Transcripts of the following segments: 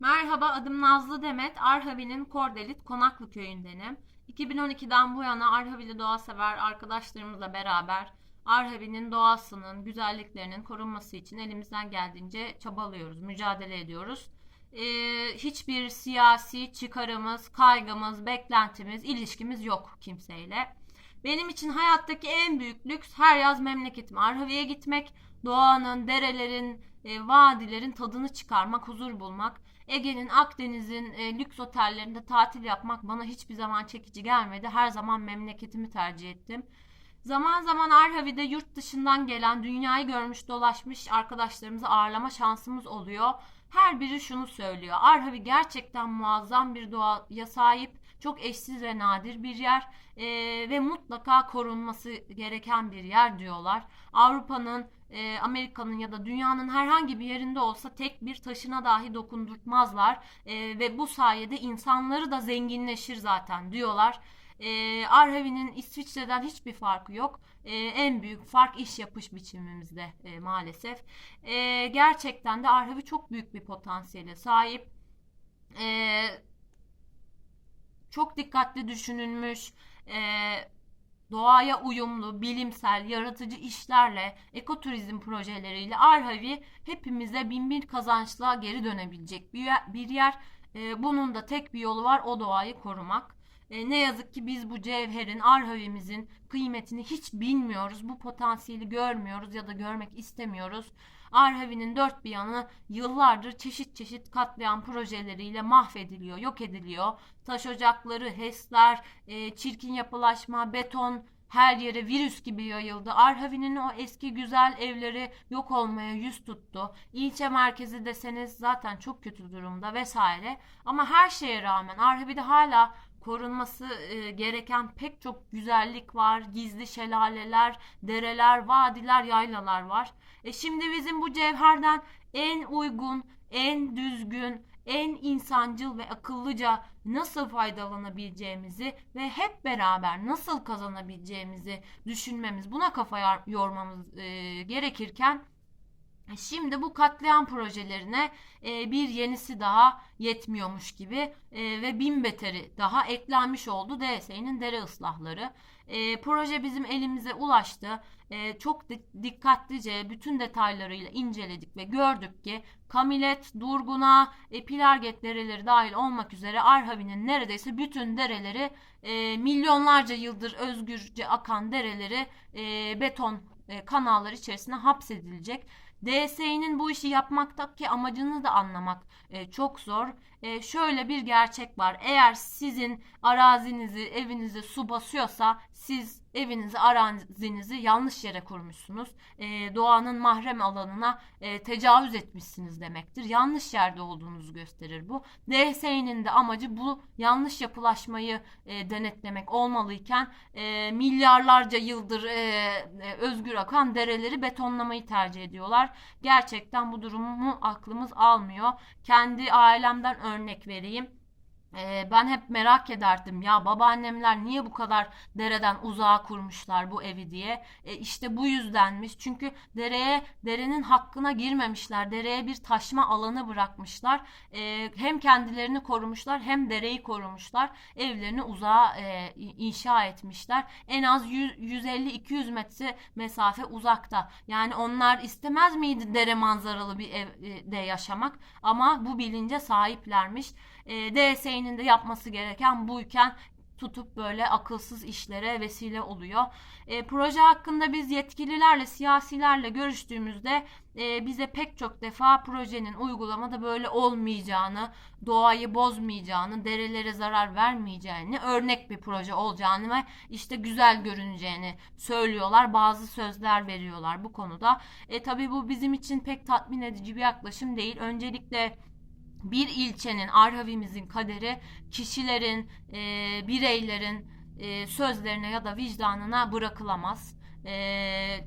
Merhaba, adım Nazlı Demet. Arhavi'nin Kordelit Konaklı köyündenim. 2012'den bu yana Arhavili doğa sever arkadaşlarımızla beraber Arhavi'nin doğasının, güzelliklerinin korunması için elimizden geldiğince çabalıyoruz, mücadele ediyoruz. Ee, hiçbir siyasi çıkarımız, kaygımız, beklentimiz, ilişkimiz yok kimseyle. Benim için hayattaki en büyük lüks her yaz memleketim Arhavi'ye gitmek, doğanın, derelerin, e, vadilerin tadını çıkarmak, huzur bulmak. Ege'nin, Akdeniz'in e, lüks otellerinde tatil yapmak bana hiçbir zaman çekici gelmedi. Her zaman memleketimi tercih ettim. Zaman zaman Arhavi'de yurt dışından gelen, dünyayı görmüş dolaşmış arkadaşlarımızı ağırlama şansımız oluyor. Her biri şunu söylüyor. Arhavi gerçekten muazzam bir doğaya sahip, çok eşsiz ve nadir bir yer e, ve mutlaka korunması gereken bir yer diyorlar. Avrupa'nın e, Amerika'nın ya da dünyanın herhangi bir yerinde olsa tek bir taşına dahi dokundurtmazlar E, ve bu sayede insanları da zenginleşir zaten diyorlar. E, Arhavi'nin İsviçre'den hiçbir farkı yok. E, en büyük fark iş yapış biçimimizde e, maalesef. E, gerçekten de Arhavi çok büyük bir potansiyele sahip. E, çok dikkatli düşünülmüş. E, doğaya uyumlu, bilimsel, yaratıcı işlerle, ekoturizm projeleriyle Arhavi hepimize bin bir kazançla geri dönebilecek bir yer. Bir yer. E, bunun da tek bir yolu var o doğayı korumak. E, ne yazık ki biz bu cevherin, Arhavi'mizin kıymetini hiç bilmiyoruz. Bu potansiyeli görmüyoruz ya da görmek istemiyoruz. Arhavi'nin dört bir yanı yıllardır çeşit çeşit katliam projeleriyle mahvediliyor, yok ediliyor. Taş ocakları, HES'ler, e, çirkin yapılaşma, beton her yere virüs gibi yayıldı. Arhavi'nin o eski güzel evleri yok olmaya yüz tuttu. İlçe merkezi deseniz zaten çok kötü durumda vesaire. Ama her şeye rağmen Arhavi'de hala korunması e, gereken pek çok güzellik var. Gizli şelaleler, dereler, vadiler, yaylalar var. E şimdi bizim bu cevherden en uygun, en düzgün, en insancıl ve akıllıca nasıl faydalanabileceğimizi ve hep beraber nasıl kazanabileceğimizi düşünmemiz, buna kafa yormamız e, gerekirken Şimdi bu katliam projelerine e, bir yenisi daha yetmiyormuş gibi e, ve bin beteri daha eklenmiş oldu DSE'nin dere ıslahları. E, proje bizim elimize ulaştı. E, çok dikkatlice bütün detaylarıyla inceledik ve gördük ki Kamilet, Durguna, e, Pilarget dereleri dahil olmak üzere Arhavi'nin neredeyse bütün dereleri e, milyonlarca yıldır özgürce akan dereleri e, beton e, kanallar içerisine hapsedilecek. DSİ'nin bu işi yapmaktaki amacını da anlamak e, çok zor. E, şöyle bir gerçek var. Eğer sizin arazinizi, evinizi su basıyorsa siz evinizi, arazinizi yanlış yere kurmuşsunuz. E, doğanın mahrem alanına e, tecavüz etmişsiniz demektir. Yanlış yerde olduğunuzu gösterir bu. DSİ'nin de amacı bu yanlış yapılaşmayı e, denetlemek olmalıyken e, milyarlarca yıldır e, e, özgür akan dereleri betonlamayı tercih ediyorlar. Gerçekten bu durumu aklımız almıyor. Kendi ailemden örnek vereyim. Ee, ben hep merak ederdim ya babaannemler niye bu kadar dereden uzağa kurmuşlar bu evi diye. E, işte bu yüzdenmiş. Çünkü dereye derenin hakkına girmemişler. Dereye bir taşma alanı bırakmışlar. E, hem kendilerini korumuşlar hem dereyi korumuşlar. Evlerini uzağa e, inşa etmişler. En az 150-200 metre mesafe uzakta. Yani onlar istemez miydi dere manzaralı bir evde yaşamak? Ama bu bilince sahiplermiş. E, DSE'nin de yapması gereken buyken tutup böyle akılsız işlere vesile oluyor. E, proje hakkında biz yetkililerle, siyasilerle görüştüğümüzde e, bize pek çok defa projenin uygulamada böyle olmayacağını, doğayı bozmayacağını, derelere zarar vermeyeceğini, örnek bir proje olacağını ve işte güzel görüneceğini söylüyorlar. Bazı sözler veriyorlar bu konuda. E, tabii bu bizim için pek tatmin edici bir yaklaşım değil. Öncelikle bir ilçenin, Arhavimizin kaderi kişilerin, e, bireylerin e, sözlerine ya da vicdanına bırakılamaz. E,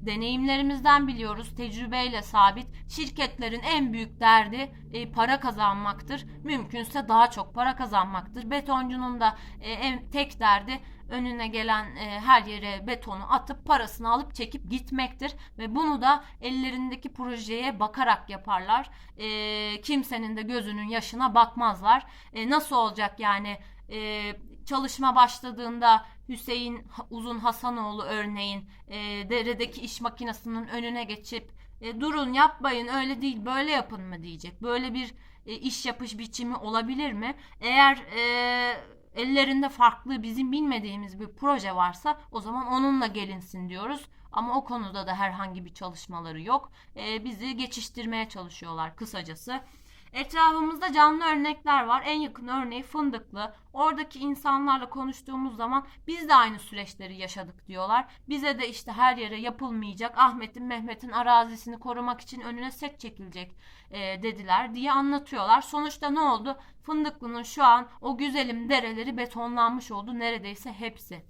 deneyimlerimizden biliyoruz, tecrübeyle sabit. Şirketlerin en büyük derdi e, para kazanmaktır. Mümkünse daha çok para kazanmaktır. Betoncunun da e, en tek derdi önüne gelen e, her yere betonu atıp parasını alıp çekip gitmektir ve bunu da ellerindeki projeye bakarak yaparlar. E, kimsenin de gözünün yaşına bakmazlar. E, nasıl olacak yani? E, çalışma başladığında Hüseyin Uzun Hasanoğlu örneğin e, deredeki iş makinesinin önüne geçip e, durun yapmayın öyle değil böyle yapın mı diyecek. Böyle bir e, iş yapış biçimi olabilir mi? Eğer e, ellerinde farklı bizim bilmediğimiz bir proje varsa o zaman onunla gelinsin diyoruz. Ama o konuda da herhangi bir çalışmaları yok. E, bizi geçiştirmeye çalışıyorlar kısacası. Etrafımızda canlı örnekler var. En yakın örneği Fındıklı. Oradaki insanlarla konuştuğumuz zaman biz de aynı süreçleri yaşadık diyorlar. Bize de işte her yere yapılmayacak Ahmet'in Mehmet'in arazisini korumak için önüne set çekilecek e, dediler diye anlatıyorlar. Sonuçta ne oldu? Fındıklı'nın şu an o güzelim dereleri betonlanmış oldu neredeyse hepsi.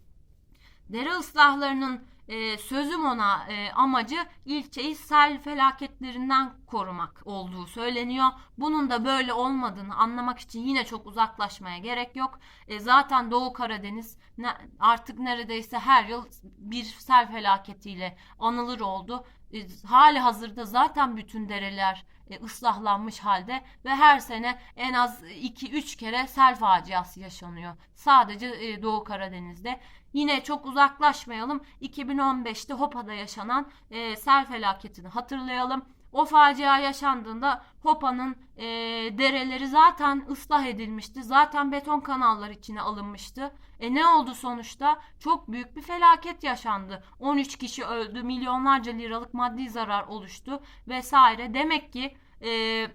Dere ıslahlarının e, sözüm ona e, amacı ilçeyi sel felaketlerinden korumak olduğu söyleniyor. Bunun da böyle olmadığını anlamak için yine çok uzaklaşmaya gerek yok. E, zaten Doğu Karadeniz ne, artık neredeyse her yıl bir sel felaketiyle anılır oldu. E, hali hazırda zaten bütün dereler e, ıslahlanmış halde ve her sene en az 2-3 kere sel faciası yaşanıyor. Sadece e, Doğu Karadeniz'de. Yine çok uzaklaşmayalım. 2015'te Hopa'da yaşanan sel felaketini hatırlayalım. O facia yaşandığında Hopa'nın e, dereleri zaten ıslah edilmişti. Zaten beton kanallar içine alınmıştı. E ne oldu sonuçta? Çok büyük bir felaket yaşandı. 13 kişi öldü, milyonlarca liralık maddi zarar oluştu vesaire. Demek ki e,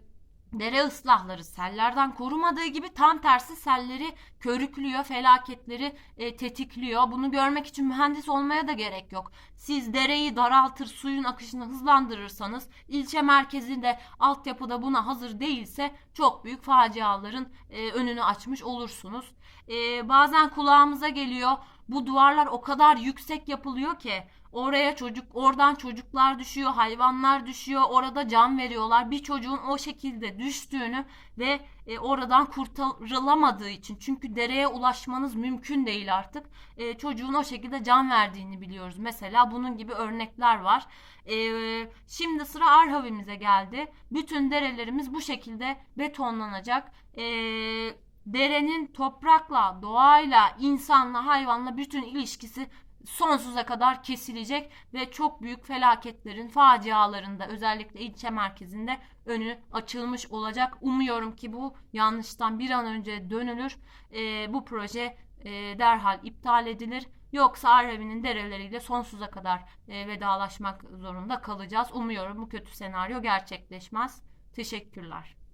dere ıslahları sellerden korumadığı gibi tam tersi selleri körüklüyor, felaketleri e, tetikliyor. Bunu görmek için mühendis olmaya da gerek yok. Siz dereyi daraltır, suyun akışını hızlandırırsanız, ilçe merkezinde altyapıda buna hazır değilse çok büyük faciaların e, önünü açmış olursunuz. E, bazen kulağımıza geliyor bu duvarlar o kadar yüksek yapılıyor ki oraya çocuk oradan çocuklar düşüyor, hayvanlar düşüyor, orada can veriyorlar. Bir çocuğun o şekilde düştüğünü ve e, oradan kurtarılamadığı için çünkü dereye ulaşmanız mümkün değil artık. E, çocuğun o şekilde can verdiğini biliyoruz. Mesela bunun gibi örnekler var. E, şimdi sıra Arhavimize geldi. Bütün derelerimiz bu şekilde betonlanacak. Eee derenin toprakla, doğayla, insanla, hayvanla bütün ilişkisi sonsuza kadar kesilecek ve çok büyük felaketlerin, faciaların da özellikle ilçe merkezinde önü açılmış olacak. Umuyorum ki bu yanlıştan bir an önce dönülür. E, bu proje e, derhal iptal edilir. Yoksa Arhavi'nin dereleriyle sonsuza kadar e, vedalaşmak zorunda kalacağız. Umuyorum bu kötü senaryo gerçekleşmez. Teşekkürler.